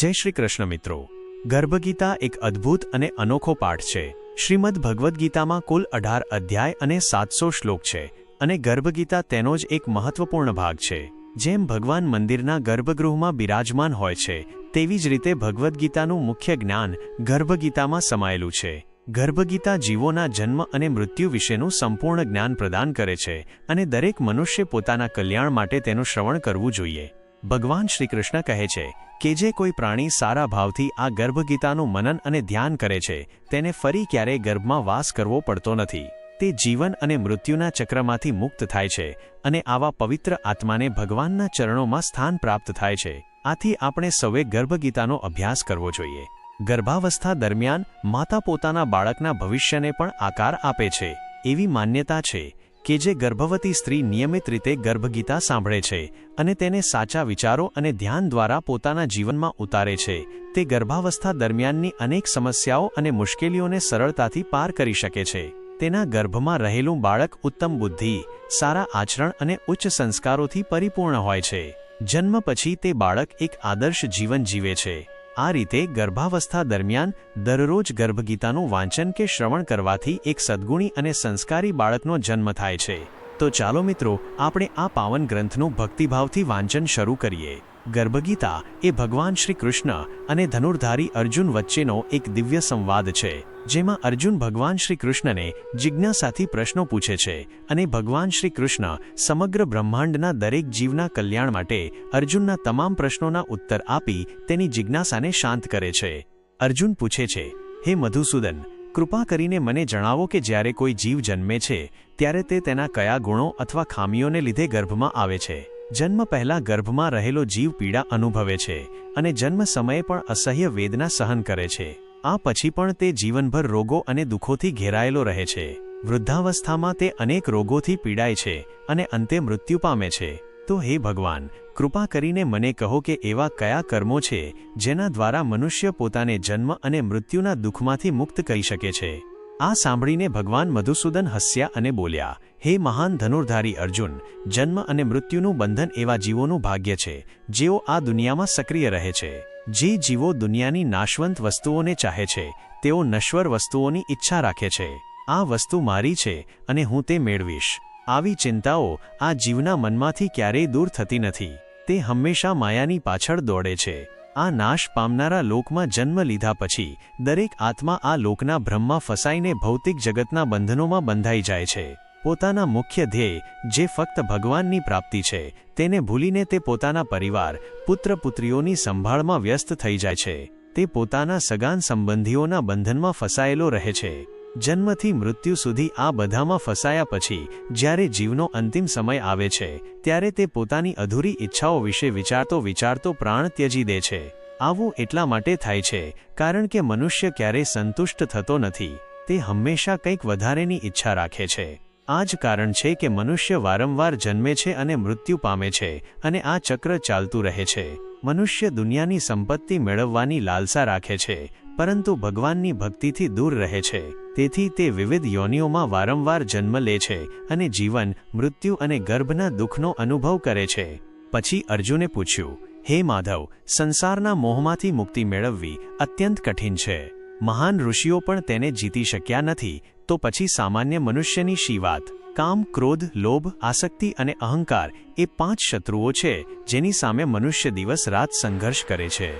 જય શ્રી કૃષ્ણ મિત્રો. ગર્ભગીતા એક અદ્ભુત અને અનોખો પાઠ છે. શ્રીમદ ભગવદ્ ગીતામાં કુલ અઢાર અધ્યાય અને સાતસો શ્લોક છે અને ગર્ભગીતા તેનો જ એક મહત્વપૂર્ણ ભાગ છે. જેમ ભગવાન મંદિરના ગર્ભગૃહમાં બિરાજમાન હોય છે, તેવી જ રીતે ભગવદ્ ગીતાનું મુખ્ય જ્ઞાન ગર્ભગીતામાં સમાયેલું છે. ગર્ભગીતા જીવોના જન્મ અને મૃત્યુ વિશેનું સંપૂર્ણ જ્ઞાન પ્રદાન કરે છે અને દરેક મનુષ્ય પોતાના કલ્યાણ માટે તેનું શ્રવણ કરવું જોઈએ. ભગવાન શ્રીકૃષ્ણ કહે છે કે જે કોઈ પ્રાણી સારા ભાવથી આ ગર્ભગીતાનું મનન અને ધ્યાન કરે છે, તેને ફરી ક્યારેય ગર્ભમાં વાસ કરવો પડતો નથી. તે જીવન અને મૃત્યુના ચક્રમાંથી મુક્ત થાય છે અને આવા પવિત્ર આત્માને ભગવાનના ચરણોમાં સ્થાન પ્રાપ્ત થાય છે. આથી આપણે સૌએ ગર્ભગીતાનો અભ્યાસ કરવો જોઈએ. ગર્ભાવસ્થા દરમિયાન માતા પોતાના બાળકના ભવિષ્યને પણ આકાર આપે છે. એવી માન્યતા છે કે જે ગર્ભવતી સ્ત્રી નિયમિત રીતે ગર્ભગીતા સાંભળે છે અને તેને સાચા વિચારો અને ધ્યાન દ્વારા પોતાના જીવનમાં ઉતારે છે, તે ગર્ભાવસ્થા દરમિયાનની અનેક સમસ્યાઓ અને મુશ્કેલીઓને સરળતાથી પાર કરી શકે છે. તેના ગર્ભમાં રહેલું બાળક ઉત્તમ બુદ્ધિ, સારા આચરણ અને ઉચ્ચ સંસ્કારોથી પરિપૂર્ણ હોય છે. જન્મ પછી તે બાળક એક આદર્શ જીવન જીવે છે. આ રીતે ગર્ભાવસ્થા દરમિયાન દરરોજ ગર્ભગીતાનું વાંચન કે શ્રવણ કરવાથી એક સદ્ગુણી અને સંસ્કારી બાળકનો જન્મ થાય છે. તો ચાલો મિત્રો, આપણે આ પાવન ગ્રંથનું ભક્તિભાવથી વાંચન શરૂ કરીએ. ગર્ભગીતા એ ભગવાન શ્રી કૃષ્ણ અને ધનુર્ધારી અર્જુન વચ્ચેનો એક દિવ્ય સંવાદ છે, જેમાં અર્જુન ભગવાન શ્રી કૃષ્ણને જિજ્ઞાસાથી પ્રશ્નો પૂછે છે અને ભગવાન શ્રી કૃષ્ણ સમગ્ર બ્રહ્માંડના દરેક જીવના કલ્યાણ માટે અર્જુનના તમામ પ્રશ્નોના ઉત્તર આપી તેની જિજ્ઞાસાને શાંત કરે છે. અર્જુન પૂછે છે, હે મધુસૂદન, કૃપા કરીને મને જણાવો કે જ્યારે કોઈ જીવ જન્મે છે, ત્યારે તે તેના કયા ગુણો અથવા ખામીઓને લીધે ગર્ભમાં આવે છે? જન્મ પહેલાં ગર્ભમાં રહેલો જીવ પીડા અનુભવે છે અને જન્મ સમયે પણ અસહ્ય વેદના સહન કરે છે. આ પછી પણ તે જીવનભર રોગો અને દુઃખોથી ઘેરાયેલો રહે છે. વૃદ્ધાવસ્થામાં તે અનેક રોગોથી પીડાય છે અને અંતે મૃત્યુ પામે છે. તો હે ભગવાન, કૃપા કરીને મને કહો કે એવા કયા કર્મો છે જેના દ્વારા મનુષ્ય પોતાને જન્મ અને મૃત્યુના દુઃખમાંથી મુક્ત કરી શકે છે. આ સાંભળીને ભગવાન મધુસૂદન હસ્યા અને બોલ્યા, હે મહાન ધનુર્ધારી અર્જુન, જન્મ અને મૃત્યુનું બંધન એવા જીવોનું ભાગ્ય છે, જેઓ આ દુનિયામાં સક્રિય રહે છે. જે જીવો દુનિયાની નાશવંત વસ્તુઓને ચાહે છે, તેઓ નશ્વર વસ્તુઓની ઈચ્છા રાખે છે. આ વસ્તુ મારી છે અને હું તે મેળવીશ. આવી ચિંતાઓ આ જીવના મનમાંથી ક્યારેય દૂર થતી નથી. તે હંમેશા માયાની પાછળ દોડે છે. આ નાશ પામનારા લોકમાં જન્મ લીધા પછી, દરેક આત્મા આ લોકના ભ્રમમાં ફસાઈને ભૌતિક જગતના બંધનોમાં બંધાઈ જાય છે. પોતાના મુખ્ય ધ્યેય, જે ફક્ત ભગવાનની પ્રાપ્તિ છે, તેને ભૂલીને તે પોતાના પરિવાર, પુત્ર પુત્રીઓની સંભાળમાં વ્યસ્ત થઈ જાય છે. તે પોતાના સગાન સંબંધીઓના બંધનમાં ફસાયેલો રહે છે. જન્મથી મૃત્યુ સુધી આ બધામાં ફસાયા પછી, જ્યારે જીવનો અંતિમ સમય આવે છે, ત્યારે તે પોતાની અધૂરી ઈચ્છાઓ વિશે વિચારતો વિચારતો પ્રાણ ત્યજી દે છે. આવું એટલા માટે થાય છે, કારણ કે મનુષ્ય ક્યારેય સંતુષ્ટ થતો નથી, તે હંમેશા કંઈક વધારેની ઈચ્છા રાખે છે. આ જ કારણ છે કે મનુષ્ય વારંવાર જન્મે છે અને મૃત્યુ પામે છે અને આ ચક્ર ચાલતું રહે છે. મનુષ્ય દુનિયાની સંપત્તિ મેળવવાની લાલસા રાખે છે, પરંતુ ભગવાનની ભક્તિથી દૂર રહે છે. તેથી તે વિવિધ યોનિઓમાં વારંવાર જન્મ લે છે અને જીવન, મૃત્યુ અને ગર્ભના દુઃખનો અનુભવ કરે છે. પછી અર્જુને પૂછ્યું, હે માધવ, સંસારના મોહમાંથી મુક્તિ મેળવવી અત્યંત કઠિન છે. મહાન ઋષિઓ પણ તેને જીતી શક્યા નથી તો પછી સામાન્ય મનુષ્યની શી વાત કામ, ક્રોધ, લોભ, આસક્તિ અને અહંકાર એ પાંચ શત્રુઓ છે, જેની સામે મનુષ્ય દિવસ રાત સંઘર્ષ કરે છે.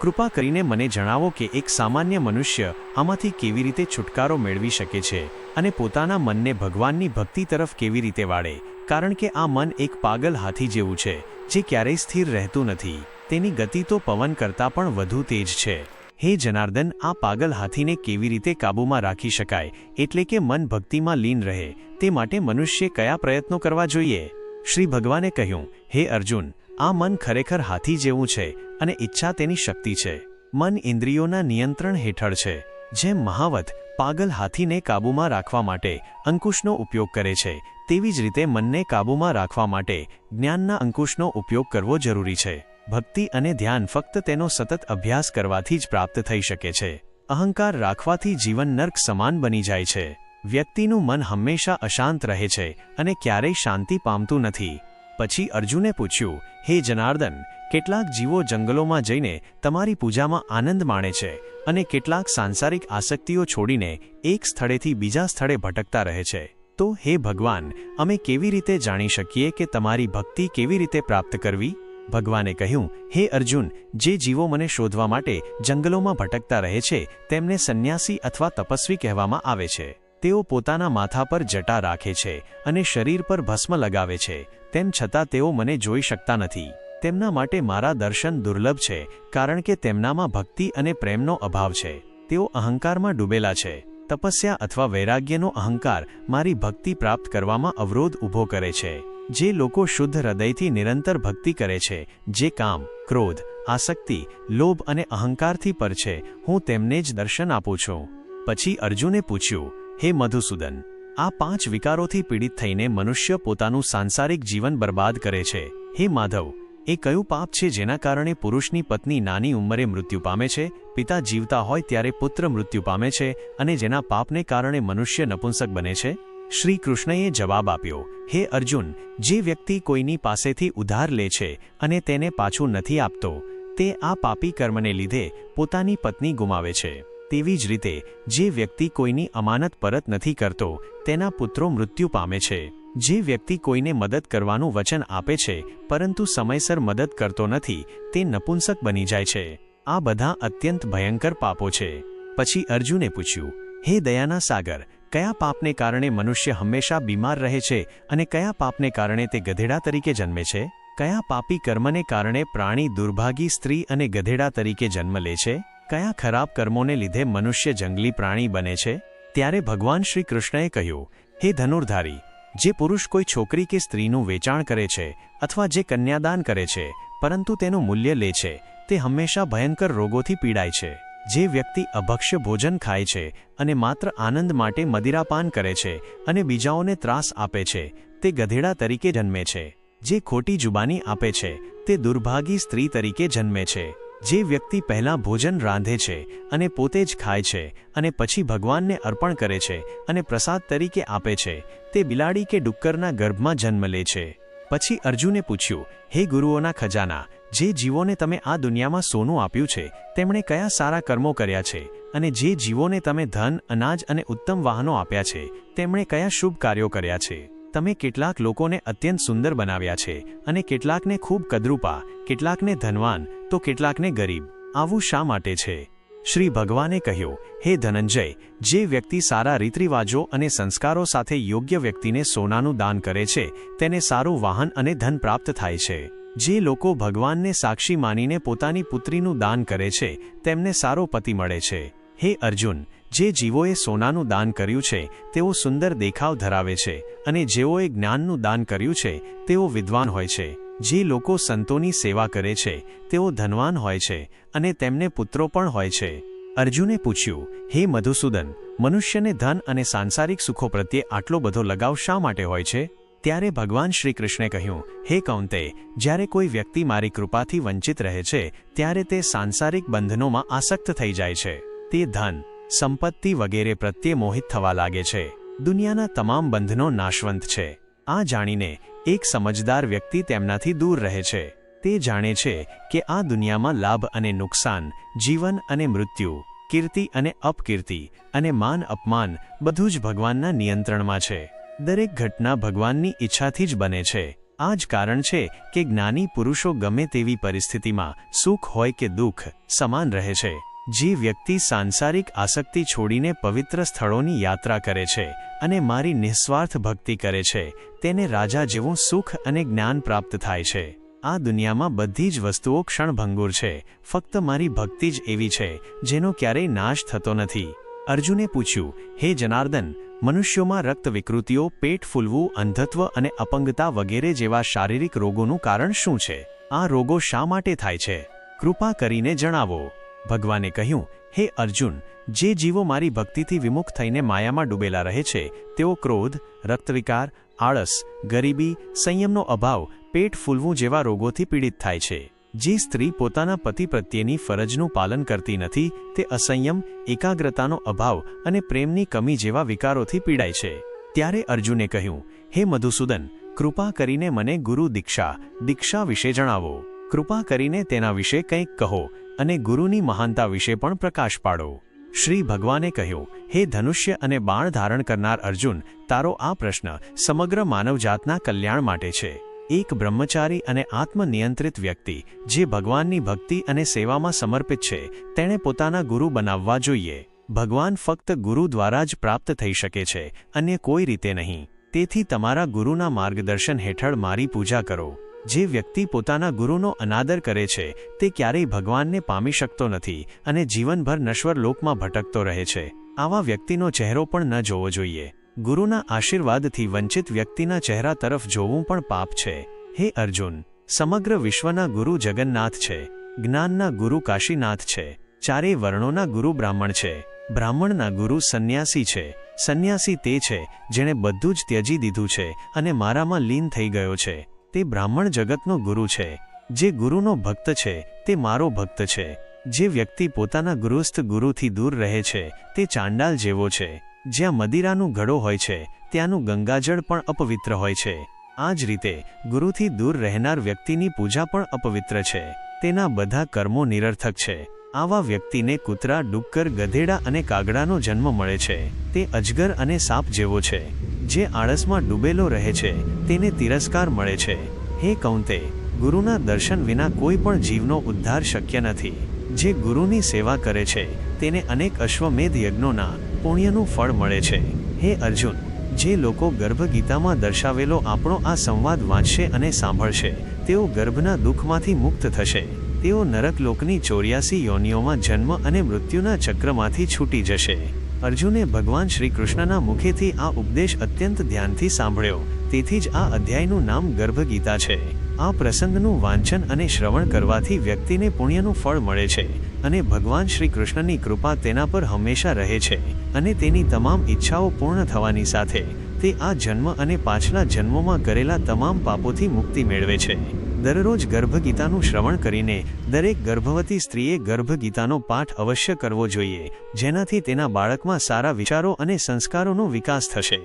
કૃપા કરીને મને જણાવો કે એક સામાન્ય મનુષ્ય આમાંથી કેવી રીતે છુટકારો મેળવી શકે છે અને પોતાના મનને ભગવાનની ભક્તિ તરફ કેવી રીતે વાળે, કારણ કે આ મન એક પાગલ હાથી જેવું છે, જે ક્યારેય સ્થિર રહેતું નથી. તેની ગતિ તો પવન કરતાં પણ વધુ તેજ છે. હે જનાર્દન, આ પાગલ હાથીને કેવી રીતે કાબૂમાં રાખી શકાય? એટલે કે મન ભક્તિમાં લીન રહે. તે માટે મનુષ્ય કયા પ્રયત્નો કરવા જોઈએ? શ્રી ભગવાને કહ્યું, હે અર્જુન, આ મન ખરેખર હાથી જેવું છે અને ઈચ્છા તેની શક્તિ છે. મન ઇન્દ્રિયોના નિયંત્રણ હેઠળ છે. જેમ મહાવત, પાગલ હાથીને કાબૂમાં રાખવા માટે અંકુશનો ઉપયોગ કરે છે, તેવી જ રીતે મનને કાબૂમાં રાખવા માટે જ્ઞાનના અંકુશનો ઉપયોગ કરવો જરૂરી છે. ભક્તિ અને ધ્યાન ફક્ત તેનો સતત અભ્યાસ કરવાથી જ પ્રાપ્ત થઈ શકે છે. અહંકાર રાખવાથી જીવન નર્ક સમાન બની જાય છે. વ્યક્તિનું મન હંમેશા અશાંત રહે છે અને ક્યારેય શાંતિ પામતું નથી. પછી અર્જુને પૂછ્યું, હે જનાર્દન, કેટલાક જીવો જંગલોમાં જઈને તમારી પૂજામાં આનંદ માણે છે અને કેટલાક સાંસારિક આસક્તિઓ છોડીને એક સ્થળેથી બીજા સ્થળે ભટકતા રહે છે. તો હે ભગવાન, અમે કેવી રીતે જાણી શકીએ કે તમારી ભક્તિ કેવી રીતે પ્રાપ્ત કરવી? ભગવાને કહ્યું, હે અર્જુન, જે જીવો મને શોધવા માટે જંગલોમાં ભટકતા રહે છે, તેમને સંન્યાસી અથવા તપસ્વી કહેવામાં આવે છે. તેઓ પોતાના માથા પર જટા રાખે છે અને શરીર પર ભસ્મ લગાવે છે. તેમ છતાં તેઓ મને જોઈ શકતા નથી. તેમના માટે મારા દર્શન દુર્લભ છે, કારણ કે તેમનામાં ભક્તિ અને પ્રેમનો અભાવ છે. તેઓ અહંકારમાં ડૂબેલા છે. તપસ્યા અથવા વૈરાગ્યનો અહંકાર મારી ભક્તિ પ્રાપ્ત કરવામાં અવરોધ ઊભો કરે છે. જે લોકો શુદ્ધ હૃદયથી નિરંતર ભક્તિ કરે છે, જે કામ, ક્રોધ, આસક્તિ, લોભ અને અહંકારથી પર છે, હું તેમને જ દર્શન આપું છું. પછી અર્જુને પૂછ્યું, હે મધુસૂદન, આ પાંચ વિકારોથી પીડિત થઈને મનુષ્ય પોતાનું સાંસારિક જીવન બરબાદ કરે છે. હે માધવ, એ કયું પાપ છે જેના કારણે પુરુષની પત્ની નાની ઉંમરે મૃત્યુ પામે છે, પિતા જીવતા હોય ત્યારે પુત્ર મૃત્યુ પામે છે અને જેના પાપને કારણે મનુષ્ય નપુંસક બને છે? શ્રી કૃષ્ણએ જવાબ આપ્યો, હે અર્જુન, જે વ્યક્તિ કોઈની પાસેથી ઉધાર લે છે અને તેને પાછું નથી આપતો, તે આ પાપી કર્મને લીધે પોતાની પત્ની ગુમાવે છે. તેવી જ રીતે, જે વ્યક્તિ કોઈની અમાનત પરત નથી કરતો, તેના પુત્રો મૃત્યુ પામે છે. જે વ્યક્તિ કોઈને મદદ કરવાનું વચન આપે છે, પરંતુ સમયસર મદદ કરતો નથી, તે નપુંસક બની જાય છે. આ બધા અત્યંત ભયંકર પાપો છે. પછી અર્જુને પૂછ્યું, હે દયાના સાગર કયા પાપને કારણે મનુષ્ય હંમેશા બીમાર રહે છે અને કયા પાપને કારણે તે ગધેડા તરીકે જન્મે છે? કયા પાપી કર્મને કારણે પ્રાણી દુર્ભાગી સ્ત્રી અને ગધેડા તરીકે જન્મ લે છે? કયા ખરાબ કર્મોને લીધે મનુષ્ય જંગલી પ્રાણી બને છે? ત્યારે ભગવાન શ્રી કૃષ્ણએ કહ્યું, હે ધનુર્ધારી, જે પુરુષ કોઈ છોકરી કે સ્ત્રીનું વેચાણ કરે છે અથવા જે કન્યાદાન કરે છે, પરંતુ તેનું મૂલ્ય લે છે, તે હંમેશા ભયંકર રોગોથી પીડાય છે. જે વ્યક્તિ અભક્ષ્ય ભોજન ખાય છે અને માત્ર આનંદ માટે મદિરાપાન કરે છે અને બીજાઓને ત્રાસ આપે છે, તે ગધેડા તરીકે જન્મે છે. જે ખોટી જુબાની આપે છે, તે દુર્ભાગી સ્ત્રી તરીકે જન્મે છે. જે વ્યક્તિ પહેલાં ભોજન રાંધે છે અને પોતે જ ખાય છે અને પછી ભગવાનને અર્પણ કરે છે અને પ્રસાદ તરીકે આપે છે, તે બિલાડી કે ડુક્કરના ગર્ભમાં જન્મ લે છે. પછી અર્જુને પૂછ્યું, હે ગુરુઓના ખજાના જે જીવોને તમે આ દુનિયામાં સોનું આપ્યું છે, તેમણે કયા સારા કર્મો કર્યા છે, અને જે જીવોને તમે ધન, અનાજ અને ઉત્તમ વાહનો આપ્યા છે, તેમણે કયા શુભ કાર્યો કર્યા છે. તમે કેટલાક લોકોને અત્યંત સુંદર બનાવ્યા છે, અને કેટલાકને ખૂબ કદરૂપા, કેટલાકને ધનવાન, તો કેટલાકને ગરીબ. આવું શા માટે છે? શ્રી ભગવાને કહ્યું, હે ધનંજય, જે વ્યક્તિ સારા રીતરિવાજો અને સંસ્કારો સાથે યોગ્ય વ્યક્તિને સોનાનું દાન કરે છે, તેને સારું વાહન અને ધન પ્રાપ્ત થાય છે. જે લોકો ભગવાનને સાક્ષી માનીને પોતાની પુત્રીનું દાન કરે છે, તેમને સારો પતિ મળે છે. હે અર્જુન, જે જીવોએ સોનાનું દાન કર્યું છે, તેઓ સુંદર દેખાવ ધરાવે છે અને જેઓએ જ્ઞાનનું દાન કર્યું છે, તેઓ વિદ્વાન હોય છે. જે લોકો સંતોની સેવા કરે છે, તેઓ ધનવાન હોય છે અને તેમને પુત્રો પણ હોય છે. અર્જુને પૂછ્યું, હે મધુસૂદન, મનુષ્યને ધન અને સાંસારિક સુખો પ્રત્યે આટલો બધો લગાવ શા માટે હોય છે? ત્યારે ભગવાન શ્રી કૃષ્ણે કહ્યું, હે કૌંતે, જ્યારે કોઈ વ્યક્તિ મારી કૃપાથી વંચિત રહે છે, ત્યારે તે સાંસારિક બંધનોમાં આસક્ત થઈ જાય છે. તે ધન, સંપત્તિ વગેરે પ્રત્યે મોહિત થવા લાગે છે. દુનિયાના તમામ બંધનો નાશવંત છે. આ જાણીને એક સમજદાર વ્યક્તિ તેમનાથી દૂર રહે છે. તે જાણે છે કે આ દુનિયામાં લાભ અને નુકસાન, જીવન અને મૃત્યુ, કીર્તિ અને અપકીર્તિ અને માન અપમાન બધું જ ભગવાનના નિયંત્રણમાં છે. દરેક ઘટના ભગવાનની ઈચ્છાથી જ બને છે. આ જ કારણ છે કે જ્ઞાની પુરુષો ગમે તેવી પરિસ્થિતિમાં સુખ હોય કે દુઃખ સમાન રહે છે. જે વ્યક્તિ સાંસારિક આસક્તિ છોડીને પવિત્ર સ્થળોની યાત્રા કરે છે અને મારી નિસ્વાર્થ ભક્તિ કરે છે, તેને રાજા જેવું સુખ અને જ્ઞાન પ્રાપ્ત થાય છે. આ દુનિયામાં બધી જ વસ્તુઓ ક્ષણભંગુર છે, ફક્ત મારી ભક્તિ જ એવી છે, જેનો ક્યારેય નાશ થતો નથી. અર્જુને પૂછ્યું, હે જનાર્દન, મનુષ્યોમાં રક્ત વિકૃતિઓ પેટ ફૂલવું, અંધત્વ અને અપંગતા વગેરે જેવા શારીરિક રોગોનું કારણ શું છે? આ રોગો શા માટે થાય છે? કૃપા કરીને જણાવો. ભગવાને કહ્યું, હે અર્જુન, જે જીવો મારી ભક્તિથી વિમુખ થઈને માયામાં ડૂબેલા રહે છે, તેઓ ક્રોધ, રક્તવિકાર, આળસ, ગરીબી, સંયમનો અભાવ, પેટ ફૂલવું જેવા રોગોથી પીડિત થાય છે. જે સ્ત્રી પોતાના પતિ પ્રત્યેની ફરજનું પાલન કરતી નથી, તે અસંયમ, એકાગ્રતાનો અભાવ અને પ્રેમની કમી જેવા વિકારોથી પીડાય છે. ત્યારે અર્જુને કહ્યું, હે મધુસૂદન, કૃપા કરીને મને ગુરુ દીક્ષા દીક્ષા વિશે જણાવો. કૃપા કરીને તેના વિશે કંઈક કહો અને ગુરુની મહાનતા વિશે પણ પ્રકાશ પાડો. શ્રી ભગવાને કહ્યું, હે ધનુષ્ય અને બાણ ધારણ કરનાર અર્જુન, તારો આ પ્રશ્ન સમગ્ર માનવજાતના કલ્યાણ માટે છે. એક બ્રહ્મચારી અને આત્મનિયંત્રિત વ્યક્તિ, જે ભગવાનની ભક્તિ અને સેવામાં સમર્પિત છે, તેણે પોતાના ગુરુ બનાવવા જોઈએ. ભગવાન ફક્ત ગુરુ દ્વારા જ પ્રાપ્ત થઈ શકે છે, અન્ય કોઈ રીતે નહીં. તેથી તમારા ગુરુના માર્ગદર્શન હેઠળ મારી પૂજા કરો. જે વ્યક્તિ પોતાના ગુરુનો અનાદર કરે છે, તે ક્યારેય ભગવાનને પામી શકતો નથી અને જીવનભર નશ્વર લોકમાં ભટકતો રહે છે. આવા વ્યક્તિનો ચહેરો પણ ન જોવો જોઈએ. ગુરુના આશીર્વાદથી વંચિત વ્યક્તિના ચહેરા તરફ જોવું પણ પાપ છે. હે અર્જુન, સમગ્ર વિશ્વના ગુરુ જગન્નાથ છે. જ્ઞાનના ગુરુ કાશીનાથ છે. ચારેય વર્ણોના ગુરુ બ્રાહ્મણ છે. બ્રાહ્મણના ગુરુ સંન્યાસી છે. સંન્યાસી તે છે, જેણે બધું જ ત્યજી દીધું છે અને મારામાં લીન થઈ ગયો છે. તે બ્રાહ્મણ જગતનો ગુરુ છે. જે ગુરુનો ભક્ત છે, તે મારો ભક્ત છે. જે વ્યક્તિ પોતાના ગૃહસ્થ ગુરુથી દૂર રહે છે, તે ચાંડાલ જેવો છે. જ્યાં મદિરાનું ઘડો હોય છે, ત્યાંનું ગંગાજળ પણ અપવિત્ર હોય છે. આ જ રીતે, ગુરુથી દૂર રહેનાર વ્યક્તિની પૂજા પણ અપવિત્ર છે. તેના બધા કર્મો નિરર્થક છે. આવા વ્યક્તિને કૂતરા, ડુક્કર, ગધેડા અને કાગડાનો જન્મ મળે છે. તે અજગર અને સાપ જેવો છે. જે આળસમાં ડૂબેલો રહે છે, તેને તિરસ્કાર મળે છે. હે કૌંતે, ગુરુના દર્શન વિના કોઈ પણ જીવનો ઉદ્ધાર શક્ય નથી. જે ગુરુની સેવા કરે છે, તેને અનેક અશ્વમેધ યજ્ઞોના પુણ્યનું ફળ મળે છે. હે અર્જુન, જે લોકો ગર્ભગીતામાં દર્શાવેલો આપણો આ સંવાદ વાંચશે અને સાંભળશે, તેઓ ગર્ભના દુઃખમાંથી મુક્ત થશે. તેઓ નરકલોકની ચોર્યાસી યોનિઓમાં જન્મ અને મૃત્યુના ચક્રમાંથી છૂટી જશે. અર્જુને ભગવાન શ્રી કૃષ્ણના મુખેથી આ ઉપદેશ અત્યંત ધ્યાનથી સાંભળ્યો. તેથી જ આ અધ્યાયનું નામ ગર્ભગીતા છે. આ પ્રસંગનું વાંચન અને શ્રવણ કરવાથી વ્યક્તિને પુણ્યનું ફળ મળે છે અને ભગવાન શ્રી કૃષ્ણની કૃપા તેના પર હંમેશા રહે છે અને તેની તમામ ઈચ્છાઓ પૂર્ણ થવાની સાથે તે આ જન્મ અને પાછલા જન્મોમાં કરેલા તમામ પાપોથી મુક્તિ મેળવે છે. દરરોજ ગર્ભગીતાનું શ્રવણ કરીને દરેક ગર્ભવતી સ્ત્રીએ ગર્ભગીતાનો પાઠ અવશ્ય કરવો જોઈએ, જેનાથી તેના બાળકમાં સારા વિચારો અને સંસ્કારોનો વિકાસ થશે.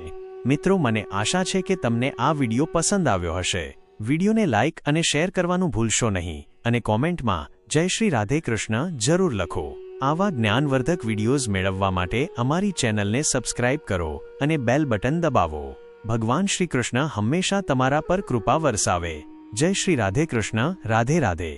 મિત્રો, મને આશા છે કે તમને આ વીડિયો પસંદ આવ્યો હશે. વિડીયોને લાઇક અને શેર કરવાનું ભૂલશો નહીં અને કોમેન્ટમાં, જય શ્રી રાધે કૃષ્ણ જરૂર લખો. આવા જ્ઞાનવર્ધક વિડીયોઝ મેળવવા માટે અમારી ચેનલને સબસ્ક્રાઇબ કરો અને બેલ બટન દબાવો. ભગવાન શ્રી કૃષ્ણ હંમેશા તમારા પર કૃપા વરસાવે. જય શ્રી રાધે કૃષ્ણ, રાધે રાધે.